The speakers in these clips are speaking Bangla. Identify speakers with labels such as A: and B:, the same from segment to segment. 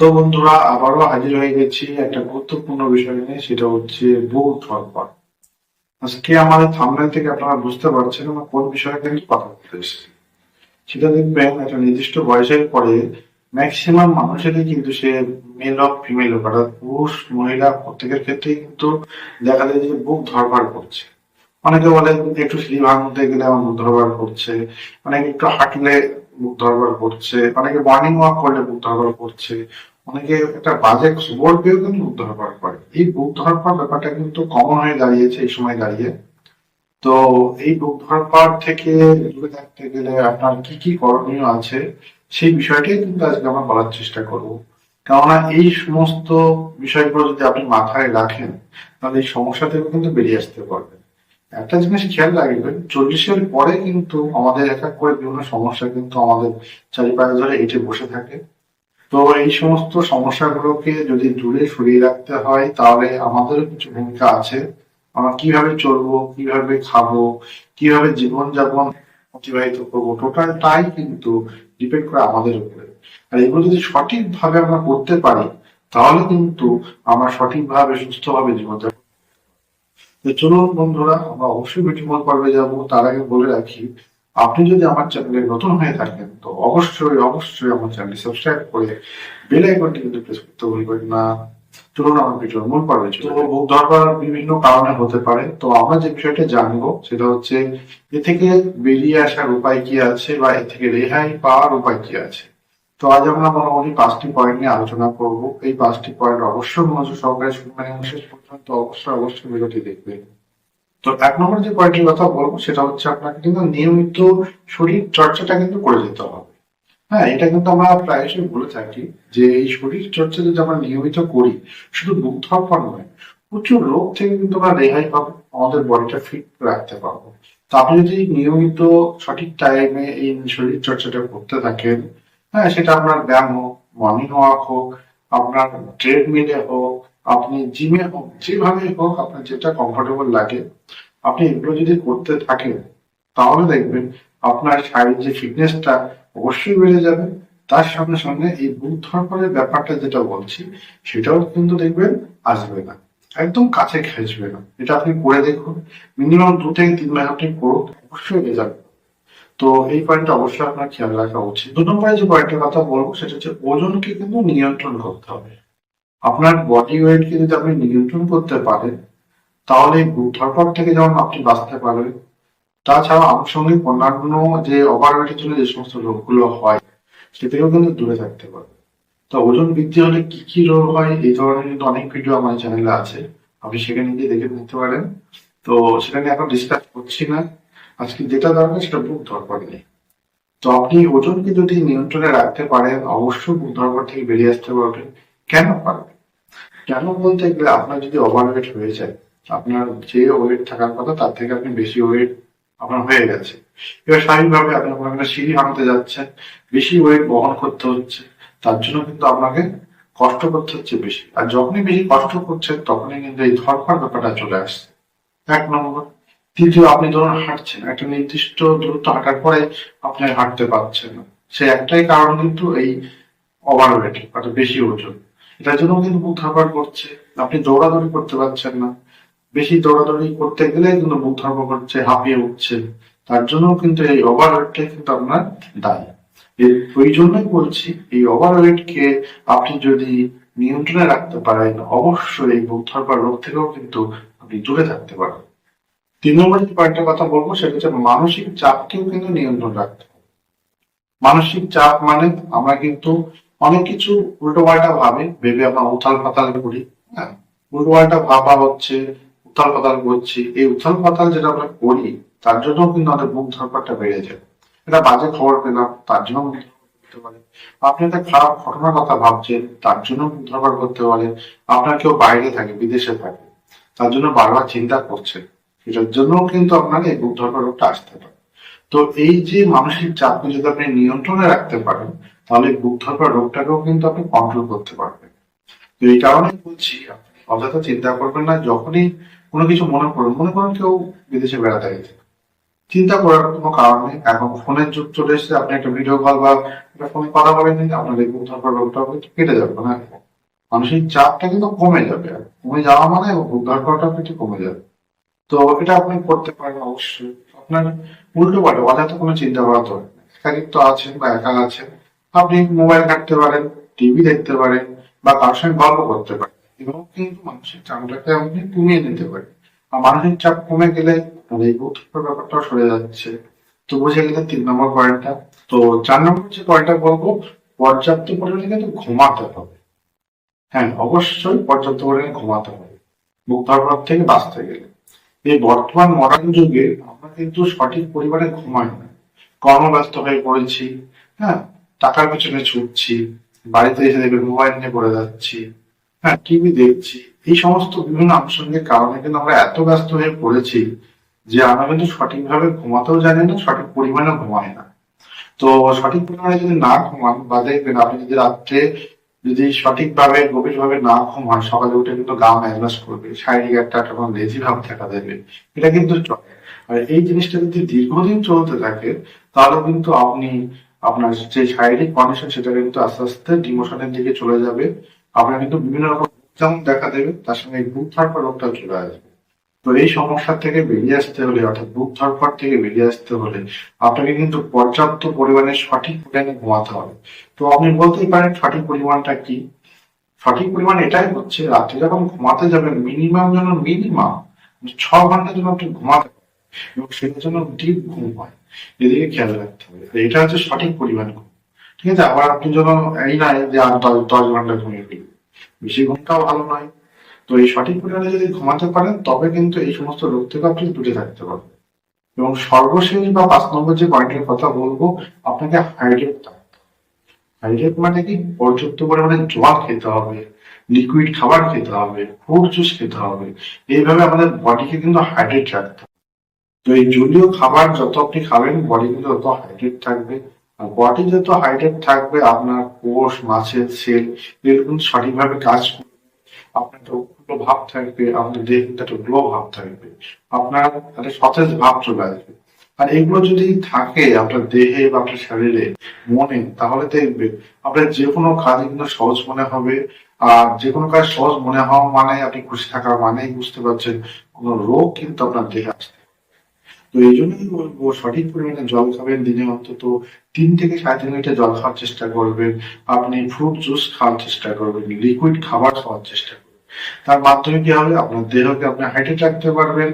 A: তো বন্ধুরা, আবারও হাজির হয়ে গেছি একটা গুরুত্বপূর্ণ বিষয় নিয়ে, সেটা হচ্ছে বুক ধরপড় আজকে আমাদের থামলাইন থেকে আপনারা বুঝতে পারছেন আমরা কোন বিষয়ে কিন্তু কথা বলতে এসেছি? সেটা দেখবেন, একটা নির্দিষ্ট বয়সের পরে ম্যাক্সিমাম মানুষেরই কিন্তু সে মেল অফ ফিমেল হোক, অর্থাৎ পুরুষ, মহিলা, প্রত্যেকের ক্ষেত্রেই কিন্তু দেখা যায় যে বুক ধরবার করছে। অনেকে বলে একটু সিঁড়ি ভাঙতে গেলে আমার বুক ধরবার করছে, অনেকে একটু হাঁটলে বুক ধরবার করছে, অনেকে মর্নিং ওয়াক করলে বুক ধরবার করছে। অনেকে একটা বাজে খবর পেয়েও কিন্তু ধরবার করে এই বুক ধরবার ব্যাপারটা কিন্তু কমন হয়ে দাঁড়িয়েছে এই সময় দাঁড়িয়ে। তো এই বুক ধরবার থেকে দূরে থাকতে গেলে আপনার কি কি করণীয় আছে সেই বিষয়টাই কিন্তু আজকে আমরা বলার চেষ্টা করব। কেননা এই সমস্ত বিষয়গুলো যদি আপনি মাথায় রাখেন, তাহলে এই সমস্যা থেকে কিন্তু বেরিয়ে আসতে পারবেন। একটা জিনিস খেয়াল রাখবেন, চল্লিশের পরে কিন্তু আমাদের এক এক করে বিভিন্ন সমস্যা কিন্তু আমাদের চারিপাশে ধরে এটে বসে থাকে। তো এই সমস্ত সমস্যাগুলোকে যদি দূরে সরিয়ে রাখতে হয়, তাহলে আমাদেরও কিছু ভূমিকা আছে। আমরা কীভাবে চলবো, কীভাবে খাব, কীভাবে জীবনযাপন অতিবাহিত করব টোটালটাই কিন্তু ডিপেন্ড করে আমাদের উপরে। আর এগুলো যদি সঠিকভাবে আমরা করতে পারি, তাহলে কিন্তু আমরা সঠিকভাবে, সুস্থভাবে জীবনযাপন তো চলুন বন্ধুরা, আমরা অবশ্যই ভিডিও পর্বে যাব। তার আগে বলে রাখি আপনি যদি আমার চ্যানেলে নতুন হয়ে থাকেন, তো অবশ্যই অবশ্যই আমার চ্যানেলটি সাবস্ক্রাইব করে বেল আইকনটি কিন্তু প্রেস করতে ভুলবেন না। চলুন আমার ভিডিওর মূল পর্বে চলে। তো ধরবার বিভিন্ন কারণে হতে পারে। তো আমরা যে বিষয়টা জানব, সেটা হচ্ছে, এ থেকে বেরিয়ে আসার উপায় কি আছে বা এ থেকে রেহাই পাওয়ার উপায় কি আছে? তো আজ আমরা মোটামুটি পাঁচটি পয়েন্ট নিয়ে আলোচনা করব। এই পাঁচটি পয়েন্ট অবশ্যই মনোযোগ সহকারে শুনবেন শেষ পর্যন্ত অবশ্যই অবশ্যই ভিডিওটি দেখবেন। তো এক নম্বর যে পয়েন্টের কথা বলব, সেটা হচ্ছে আপনাকে কিন্তু নিয়মিত শরীর চর্চাটা কিন্তু করে যেতে হবে। হ্যাঁ এটা কিন্তু আমরা প্রায়শই বলে থাকি যে এই শরীর চর্চা যদি আমরা নিয়মিত করি, শুধু বুক ধরপড় নয়, প্রচুর রোগ থেকে কিন্তু আমরা রেহাই পাবো, আমাদের বডিটা ফিট রাখতে পারব। তো আপনি যদি নিয়মিত সঠিক টাইমে এই শরীর চর্চাটা করতে থাকেন হ্যাঁ সেটা আপনার ব্যায়াম হোক মর্নিং ওয়াক হোক, আপনার ট্রেডমিলে হোক আপনি জিমে হোক, যেভাবে হোক আপনার যেটা কমফোর্টেবল লাগে, আপনি এগুলো যদি করতে থাকেন, তাহলে দেখবেন আপনার শারীরিক যে ফিটনেসটা অবশ্যই বেড়ে যাবে। তার সঙ্গে সঙ্গে এই বুক ধরপড়ের ব্যাপারটা যেটা বলছি, সেটাও কিন্তু দেখবেন আসবে না। একদম কাছে খেসবে না। এটা আপনি করে দেখুন। মিনিমাম দু থেকে তিন মাস আপনি করুন, অবশ্যই রেজাল্ট তো এই পয়েন্টটা অবশ্যই আপনার খেয়াল রাখা উচিত। দু নম্বরে যে পয়েন্টের কথা বলব, সেটা হচ্ছে ওজনকে কিন্তু নিয়ন্ত্রণ করতে হবে। আপনার বডি ওয়েটকে যদি আপনি নিয়ন্ত্রণ করতে পারেন, তাহলে ধরপড় থেকে যেমন আপনি বাঁচতে পারবেন তাছাড়া আনুষঙ্গিক অন্যান্য যে ওভারওয়েটের জন্য যে সমস্ত রোগগুলো হয় সে থেকেও কিন্তু দূরে থাকতে পারবে। তো ওজন বৃদ্ধি হলে কি কি রোগ হয়, এই ধরনের কিন্তু অনেক ভিডিও আমার চ্যানেলে আছে। আপনি সেখানে গিয়ে দেখে নিতে পারেন। তো সেটা নিয়ে এখন ডিসকাস করছি না। আজকে যেটা দরকার সেটা বুক ধরপড় নেই। তো আপনি ওজনকে যদি নিয়ন্ত্রণে রাখতে পারেন, অবশ্যই বুক ধরপড় থেকে বেরিয়ে আসতে পারবেন। কেন পারবেন কেন বলতে গেলে আপনার যদি ওভারওয়েট হয়ে যায়, আপনার যে ওয়েট থাকার কথা, তার থেকে আপনি বেশি ওয়েট আপনার হয়ে গেছে। এবার স্বাভাবিকভাবে আপনি আপনার একটা সিঁড়ি ভাঙতে যাচ্ছেন, বেশি ওয়েট বহন করতে হচ্ছে, তার জন্য কিন্তু আপনাকে কষ্ট করতে হচ্ছে বেশি। আর যখনই বেশি কষ্ট করছেন, তখনই কিন্তু এই ধরপার ব্যাপারটা চলে আসছে। এক নম্বর। তৃতীয়, আপনি ধরুন হাঁটছেন, একটা নির্দিষ্ট দূরত্ব হাঁটার পরে আপনি হাঁটতে পারছেন না। সে একটাই কারণ কিন্তু এই ওভারওয়েট অর্থাৎ বেশি ওজন। এটার জন্য কিন্তু ধরপার করছে। আপনি দৌড়াদৌড়ি করতে পারছেন না। বেশি দৌড়াদৌড়ি করতে গেলে কিন্তু বুক ধরপড় করছে, হাঁপিয়ে উঠছে। তার জন্য কিন্তু এই ওভারওয়েটটাই কিন্তু আপনার দায়ী। ওই জন্যই বলছি, এই ওভারওয়েটকে আপনি যদি নিয়ন্ত্রণে রাখতে পারেন, অবশ্যই এই বুক ধরপড় রোগ থেকেও কিন্তু আপনি দূরে থাকতে পারেন তিন নম্বর যে পয়েন্টের কথা বলব, সেটা হচ্ছে মানসিক চাপকেও কিন্তু নিয়ন্ত্রণ রাখতে হবে। মানসিক চাপ মানে আমরা কিন্তু অনেক কিছু উল্টো পাল্টা ভাবে, ভেবে আমরা উথাল পাতাল করি হ্যাঁ? উল্টো পাল্টা ভাবা হচ্ছে উথাল পাতাল করছি। এই উথাল পাতাল যেটা আমরা করি, তার জন্য কিন্তু আমাদের বুক ধরপারটা বেড়ে যায়। এটা বাজে খবর পেলাম, তার জন্য আপনি একটা খারাপ ঘটনার কথা ভাবছেন, তার জন্য বুক ধরপার করতে পারে। আপনার কেউ বাইরে থাকে, বিদেশে থাকে, তার জন্য বারবার চিন্তা করছেন এটার জন্য কিন্তু আপনার এই বুক ধরপার রোগটা আসতে পারে। তো এই যে মানসিক চাপকে যদি আপনি নিয়ন্ত্রণে রাখতে পারেন তাহলে বুক ধরপার রোগটাকেও কিন্তু আপনি কন্ট্রোল করতে পারবেন। তো এই কারণে বলছি, অযথা চিন্তা করবেন না, যখনই কোনো কিছু মনে করুন মনে করুন কেউ বিদেশে বেড়াতে গেছে। চিন্তা করার কোনো কারণ নেই, এখন ফোনের যুগ চলে এসেছে, আপনি একটা ভিডিও কল বা একটা ফোনে কথা বলেন আপনার এই বুক ধরপড় রোগটা কেটে যাবে না মানসিক চাপটা কিন্তু কমে যাবে। কমে যাওয়া মানে বুক ধরপড়টা কিন্তু কমে যাবে। তো এটা আপনি করতে পারেন অবশ্যই। আপনার উল্টো পাল্টা, অযথা কোনো চিন্তা করা তো একাকিত্ব আছেন বা একা আছেন আপনি মোবাইল ঘাঁটতে পারেন টিভি দেখতে পারেন বা কারোর সঙ্গে গল্প করতে পারেন এবং কিন্তু মানসিক চাপটাকে আপনি কমিয়ে নিতে পারেন আর মানসিক চাপ কমে গেলে এই বুক ব্যাপারটাও সরে যাচ্ছে। তো বুঝে গেলেন তিন নম্বর পয়েন্টটা তো চার নম্বর যে পয়েন্টটা বলব, পর্যাপ্ত পরিমাণে কিন্তু ঘুমাতে হবে। হ্যাঁ অবশ্যই পর্যাপ্ত পরিমাণে ঘুমাতে হবে। বুক ধরপড় থেকে বাঁচতে গেলে। এই বর্তমান মডার্ন যুগে আমরা কিন্তু সঠিক পরিমাণে ঘুমাই না। কর্মব্যস্ত হয়ে পড়েছি হ্যাঁ টাকার পেছনে ছুটছি, বাড়িতে এসে দেখবে মোবাইল নিয়ে পড়ে যাচ্ছি। হ্যাঁ টিভি দেখছি। এই সমস্ত বিভিন্ন আনুষঙ্গিক কারণে কিন্তু আমরা এত ব্যস্ত হয়ে পড়েছি যে আমরা কিন্তু সঠিকভাবে ঘুমাতেও জানি না, সঠিক পরিমাণে ঘুমাই না। তো সঠিক পরিমাণে যদি না ঘুমান বা দেখবেন আপনি যদি রাত্রে যদি সঠিকভাবে, গভীরভাবে না ঘুমান, সকালে উঠে কিন্তু গা ম্যাজমাস করবে, শারীরিক একটা তখন লেজি ভাব দেখা দেবে। এটা কিন্তু চলে। আর এই জিনিসটা যদি দীর্ঘদিন চলতে থাকে, তাহলে কিন্তু আপনি আপনার যে শারীরিক কন্ডিশন সেটা কিন্তু আস্তে আস্তে ডিমোশনের দিকে চলে যাবে। আপনার কিন্তু বিভিন্ন রকম দেখা দেবে, তার সঙ্গে বুক ধরপড় রোগটা চলে আসবে। তো এই সমস্যা থেকে বেরিয়ে আসতে হলে, অর্থাৎ বুক ধরপড় থেকে বেরিয়ে আসতে হলে আপনাকে কিন্তু পর্যাপ্ত পরিমাণে সঠিক পরিমাণে ঘুমাতে হবে। তো আপনি বলতেই পারেন সঠিক পরিমাণটা কি? সঠিক পরিমাণ এটাই হচ্ছে রাত্রে যখন ঘুমাতে যাবেন মিনিমাম যেন মিনিমাম ছ ঘণ্টা যেন আপনি ঘুমাতে এবং সেটার জন্য ডিপ ঘুম হয়। এদিকে খেয়াল রাখতে হবে। এটা হচ্ছে সঠিক পরিমাণ ঘুম। ঠিক আছে? আবার আপনি যেন এই নয় যে আর দশ দশ ঘণ্টা ঘুমিয়ে ফেলবেন বেশি ঘুমটাও ভালো নয়। তো এই সঠিক পরিমাণে যদি ঘুমাতে পারেন, তবে কিন্তু এই সমস্ত রোগ থেকে আপনি দূরে থাকতে পারবেন। এবং সর্বশেষ বা পাঁচ নম্বর যে পয়েন্টের কথা বলব, আপনাকে হাইড্রেট থাকতে হাইড্রেট মানে কি? পর্যাপ্ত পরিমাণে জল খেতে হবে লিকুইড খাবার খেতে হবে ফ্রুট জুস খেতে হবে। এইভাবে আমাদের বডিকে কিন্তু হাইড্রেট রাখতে হবে। তো এই জলীয় খাবার যত আপনি খাবেন বডি কিন্তু তত হাইড্রেট থাকবে। আর বডি যত হাইড্রেট থাকবে আপনার কোষ মাছের সেল কিন্তু সঠিকভাবে কাজ আপনার একটা উৎফুল্ল ভাব থাকবে, আপনার দেহে কিন্তু একটা ভাব থাকবে। আপনার একটা সতেজ ভাব চলে আসবে। আর এগুলো যদি থাকে আপনার দেহে বা আপনার শরীরে, মনে, তাহলে দেখবে আপনার যে কোনো কাজ কিন্তু সহজ মনে হবে। আর যে কোনো কাজ সহজ মনে হওয়া মানে আপনি খুশি থাকার মানেই বুঝতে পারছেন, কোনো রোগ কিন্তু আপনার দেহে আসবে না। তো এই জন্যই বলব সঠিক পরিমাণে জল খাবেন। দিনে অন্তত তিন থেকে সাড়ে তিন লিটার জল খাওয়ার চেষ্টা করবেন। আপনি ফ্রুট জুস খাওয়ার চেষ্টা করবেন লিকুইড খাবার খাওয়ার চেষ্টা করবেন। তার মাধ্যমে কি হবে? আপনার দেহকে আপনি হাইটে রাখতে পারবেন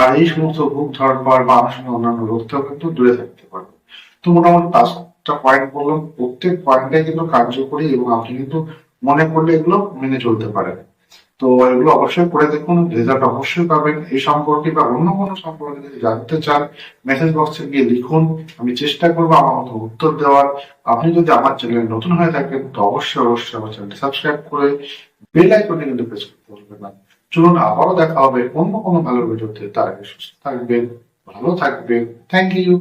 A: আর এই সমস্ত বুক ধরপড় বা অন্যান্য রোগ থেকে কিন্তু দূরে থাকতে পারবেন। তো মোটামুটি পাঁচটা পয়েন্ট বললাম। প্রত্যেক পয়েন্টটাই কিন্তু কার্যকরী এবং আপনি কিন্তু মনে করলে এগুলো মেনে চলতে পারেন। তো এগুলো অবশ্যই করে দেখুন রেজাল্ট অবশ্যই পাবেন। এই সম্পর্কে বা অন্য কোনো সম্পর্কে যদি জানতে চান মেসেজ বক্সে গিয়ে লিখুন, আমি চেষ্টা করব আমার মতো উত্তর দেওয়ার। আপনি যদি আমার চ্যানেলে নতুন হয়ে থাকেন, তো অবশ্যই অবশ্যই আমার চ্যানেলটি সাবস্ক্রাইব করে বেল আইকনে কিন্তু প্রেস করতে না। চলুন, আবারও দেখা হবে অন্য কোনো ভালো ভিডিওতে তার আগে সুস্থ থাকবেন, ভালো থাকবেন। Thank you